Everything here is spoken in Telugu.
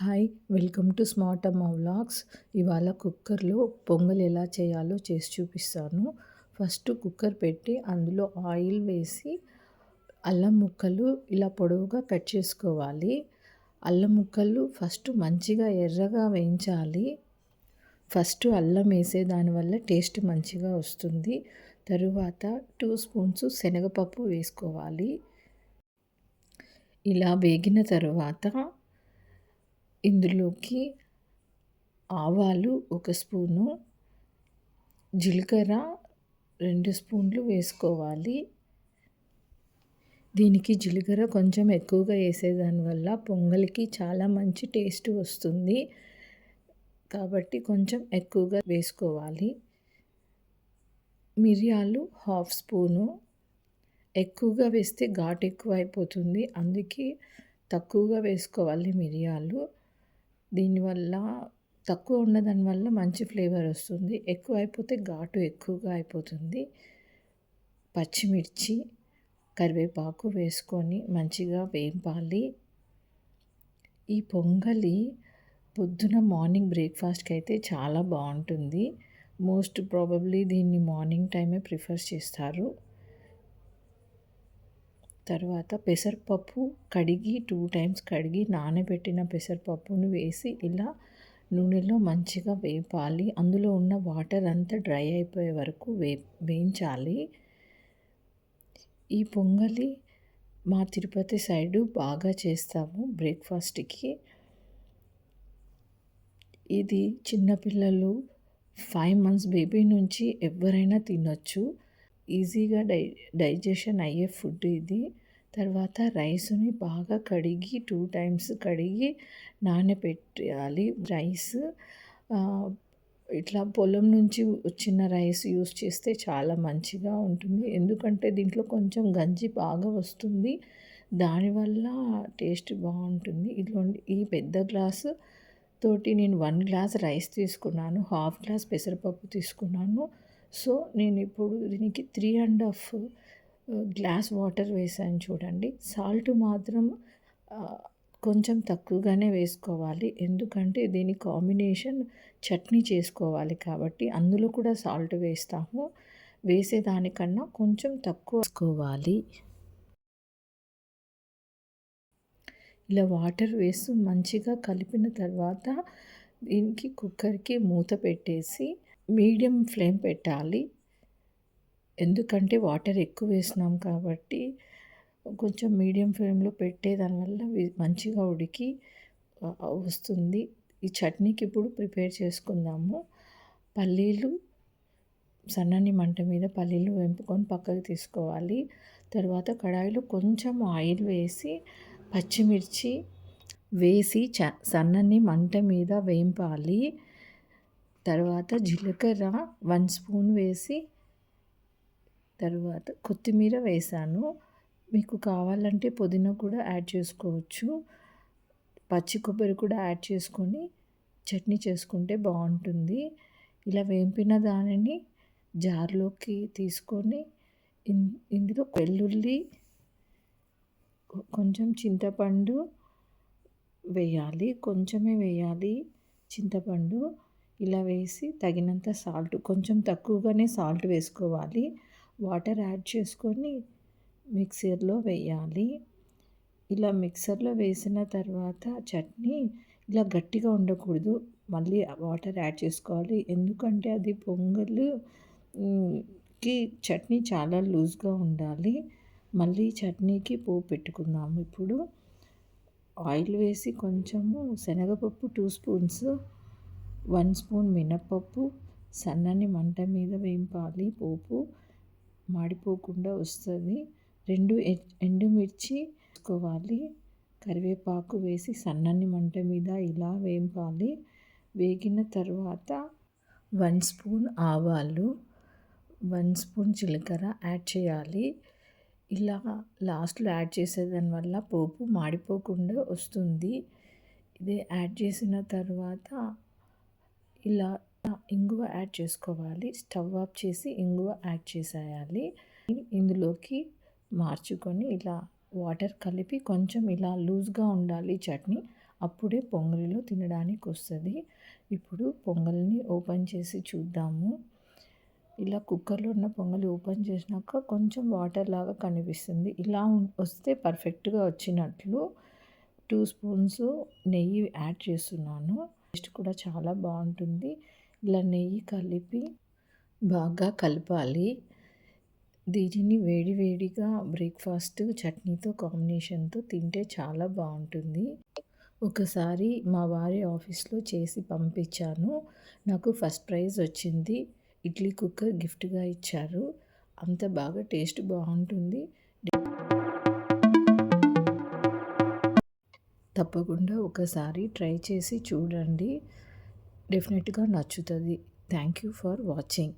Hi welcome to Smart Amma vlogs. ఇవాళ కుక్కర్లో పొంగల్ ఎలా చేయాలో చేసి చూపిస్తాను. ఫస్ట్ కుక్కర్ పెట్టి అందులో ఆయిల్ వేసి అల్లం ముక్కలు ఇలా పొడవుగా కట్ చేసుకోవాలి. అల్లం ముక్కలు ఫస్ట్ మంచిగా ఎర్రగా వేయించాలి. ఫస్ట్ అల్లం వేసే దానివల్ల టేస్ట్ మంచిగా వస్తుంది. తరువాత టూ స్పూన్స్ శనగపప్పు వేసుకోవాలి. ఇలా వేగిన తరువాత ఇందులోకి ఆవాలు ఒక స్పూను జీలకర్ర రెండు స్పూన్లు వేసుకోవాలి. దీనికి జీలకర్ర కొంచెం ఎక్కువగా వేసేదాని వల్ల పొంగల్కి చాలా మంచి టేస్ట్ వస్తుంది. కాబట్టి కొంచెం ఎక్కువగా వేసుకోవాలి. మిరియాలు హాఫ్ స్పూను. ఎక్కువగా వేస్తే ఘాటు ఎక్కువ అయిపోతుంది అందుకే తక్కువగా వేసుకోవాలి మిరియాలు. దీనివల్ల తక్కువ ఉన్న వల్ల మంచి ఫ్లేవర్ వస్తుంది. ఎక్కువ అయిపోతే ఘాటు ఎక్కువగా అయిపోతుంది. పచ్చిమిర్చి కరివేపాకు వేసుకొని మంచిగా వేపాలి. ఈ పొంగలి పొద్దున మార్నింగ్ బ్రేక్ఫాస్ట్కి అయితే చాలా బాగుంటుంది. మోస్ట్ ప్రాబబ్లీ దీన్ని మార్నింగ్ టైమే ప్రిఫర్ చేస్తారు. తర్వాత పెసరపప్పు కడిగి టూ టైమ్స్ కడిగి నానబెట్టిన పెసరపప్పును వేసి ఇలా నూనెలో మంచిగా వేపాలి. అందులో ఉన్న వాటర్ అంతా డ్రై అయిపోయే వరకు వే వేయించాలి. ఈ పొంగలి మా తిరుపతి సైడు బాగా చేస్తాము బ్రేక్ఫాస్ట్కి. ఇది చిన్నపిల్లలు ఫైవ్ మంత్స్ బేబీ నుంచి ఎవరైనా తినొచ్చు. ఈజీగా డై డైజెషన్ అయ్యే ఫుడ్ ఇది. తర్వాత రైస్ని బాగా కడిగి టూ టైమ్స్ కడిగి నానబెట్టాలి రైస్ ఇట్లా పొలం నుంచి వచ్చిన రైస్ యూస్ చేస్తే చాలా మంచిగా ఉంటుంది. ఎందుకంటే దీంట్లో కొంచెం గంజి బాగా వస్తుంది. దానివల్ల టేస్ట్ బాగుంటుంది. ఇట్లా ఈ పెద్ద గ్లాసు తోటి నేను వన్ గ్లాస్ రైస్ తీసుకున్నాను. హాఫ్ గ్లాస్ పెసరపప్పు తీసుకున్నాను. సో నేను ఇప్పుడు దీనికి three and half glass water వేసాను చూడండి. సాల్ట్ మాత్రం కొంచెం తక్కువగానే వేసుకోవాలి. ఎందుకంటే దీని కాంబినేషన్ చట్నీ చేసుకోవాలి కాబట్టి అందులో కూడా సాల్ట్ వేస్తాము. వేసేదానికన్నా కొంచెం తక్కువ వేసుకోవాలి. ఇలా వాటర్ వేసి మంచిగా కలిపిన తర్వాత దీనికి కుక్కర్కి మూత పెట్టేసి మీడియం ఫ్లేమ్ పెట్టాలి. ఎందుకంటే వాటర్ ఎక్కువ వేసినాం కాబట్టి కొంచెం మీడియం ఫ్లేమ్లో పెట్టే దానివల్ల మంచిగా ఉడికి వస్తుంది. ఈ చట్నీకి ఇప్పుడు ప్రిపేర్ చేసుకుందాము. పల్లీలు సన్నని మంట మీద పల్లీలు వెంపుకొని పక్కకు తీసుకోవాలి. తర్వాత కడాయిలో కొంచెం ఆయిల్ వేసి పచ్చిమిర్చి వేసి చ సన్నని మంట మీద వేంపాలి. తర్వాత జీలకర్ర వన్ స్పూన్ వేసి తర్వాత కొత్తిమీర వేసాను. మీకు కావాలంటే పుదీనా కూడా యాడ్ చేసుకోవచ్చు. పచ్చి కొబ్బరి కూడా యాడ్ చేసుకొని చట్నీ చేసుకుంటే బాగుంటుంది. ఇలా వేంపిన దానిని జార్లోకి తీసుకొని ఇందులో వెల్లుల్లి కొంచెం చింతపండు వేయాలి. కొంచెమే వేయాలి చింతపండు. ఇలా వేసి తగినంత సాల్ట్ కొంచెం తక్కువగానే సాల్ట్ వేసుకోవాలి. వాటర్ యాడ్ చేసుకొని మిక్సర్లో వేయాలి. ఇలా మిక్సర్లో వేసిన తర్వాత చట్నీ ఇలా గట్టిగా ఉండకూడదు. మళ్ళీ వాటర్ యాడ్ చేసుకోవాలి. ఎందుకంటే అది పొంగల్కి చట్నీ చాలా లూజ్గా ఉండాలి. మళ్ళీ చట్నీకి పోపు పెట్టుకుందాము. ఇప్పుడు ఆయిల్ వేసి కొంచెము శనగపప్పు టూ స్పూన్స్ వన్ స్పూన్ మినప్పప్పు సన్నని మంట మీద వేయింపాలి పోపు. మాడిపోకుండా వస్తుంది. రెండు ఎండుమిర్చి వేసుకోవాలి. కరివేపాకు వేసి సన్నని మంట మీద ఇలా వేయింపాలి వేగిన తర్వాత వన్ స్పూన్ ఆవాలు వన్ స్పూన్ జీలకర్ర యాడ్ చేయాలి. ఇలా లాస్ట్లో యాడ్ చేసేదాని వల్ల పోపు మాడిపోకుండా వస్తుంది. ఇది యాడ్ చేసిన తర్వాత ఇలా ఇంగువ యాడ్ చేసుకోవాలి. స్టవ్ ఆఫ్ చేసి ఇంగువ యాడ్ చేసేయాలి. ఇందులోకి మార్చుకొని ఇలా వాటర్ కలిపి కొంచెం ఇలా లూజ్గా ఉండాలి చట్నీ. అప్పుడే పొంగలిలో తినడానికి వస్తుంది. ఇప్పుడు పొంగల్ని ఓపెన్ చేసి చూద్దాము. ఇలా కుక్కర్లో ఉన్న పొంగలి ఓపెన్ చేసినాక కొంచెం వాటర్ లాగా కనిపిస్తుంది. ఇలా వస్తే పర్ఫెక్ట్గా వచ్చినట్లు టూ స్పూన్స్ నెయ్యి యాడ్ చేస్తున్నాను. టేస్ట్ కూడా చాలా బాగుంటుంది. ఇలా నెయ్యి కలిపి బాగా కలపాలి. దీనిని వేడి వేడిగా బ్రేక్ఫాస్ట్ చట్నీతో కాంబినేషన్తో తింటే చాలా బాగుంటుంది. ఒకసారి మా వారి ఆఫీస్లో చేసి పంపించాను. నాకు ఫస్ట్ ప్రైజ్ వచ్చింది. ఇడ్లీ కుక్కర్ గిఫ్ట్గా ఇచ్చారు. అంత బాగా టేస్ట్ బాగుంటుంది. తప్పకుండా ఒకసారి ట్రై చేసి చూడండి. డెఫినెట్గా నచ్చుతుంది. Thank you for watching.